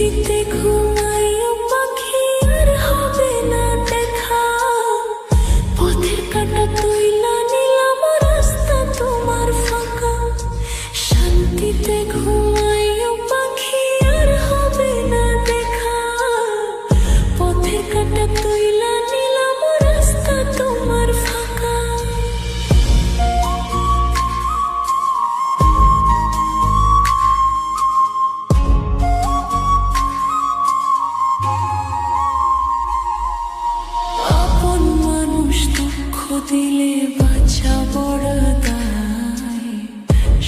মাটিতে ঘুমাইও পাখি আর হবে না দেখা। পথের কাটা তুই দিলে বাছা বড় দায়।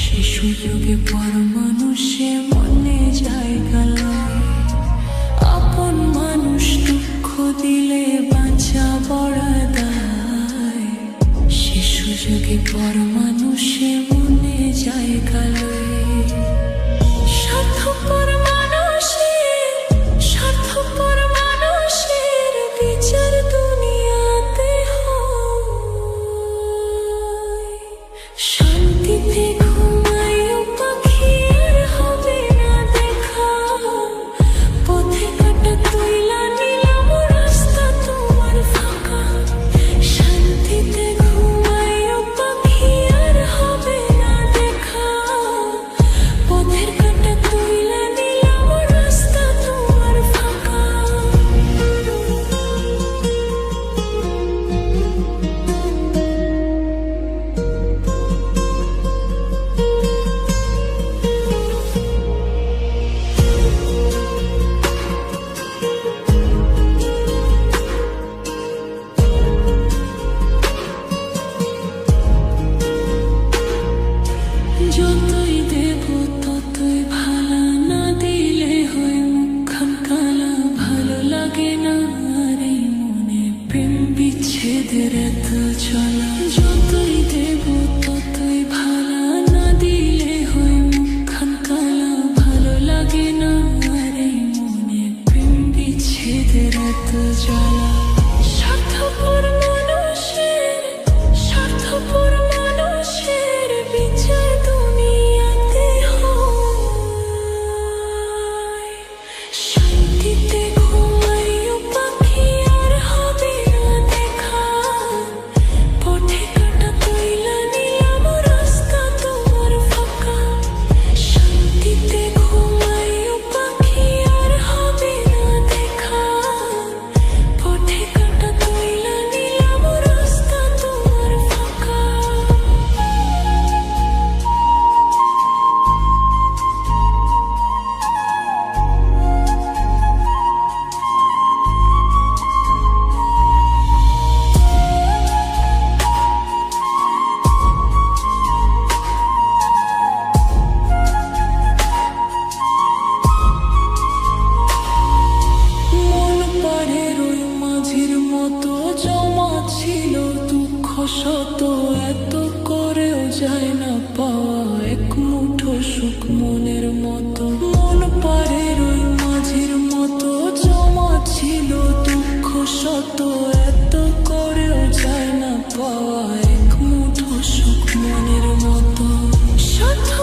সে সুযোগে পর মানুষে মনে যায় গালায় আপন মানুষ দুঃখ দিলে বাছা বড় দায়। সে সুযোগে পর মানুষে মনে যায় গালায় স্বার্থপর तेरे दिल चला जा শত এত করেও যায় না পাওয়া এক মুঠো সুখ মনের মতো। মন পারে ওই মাঝির মতো, জমা ছিল দুঃখ শত এত করেও যায় না পাওয়া এক মুঠো সুখ মনের মতো। সাধু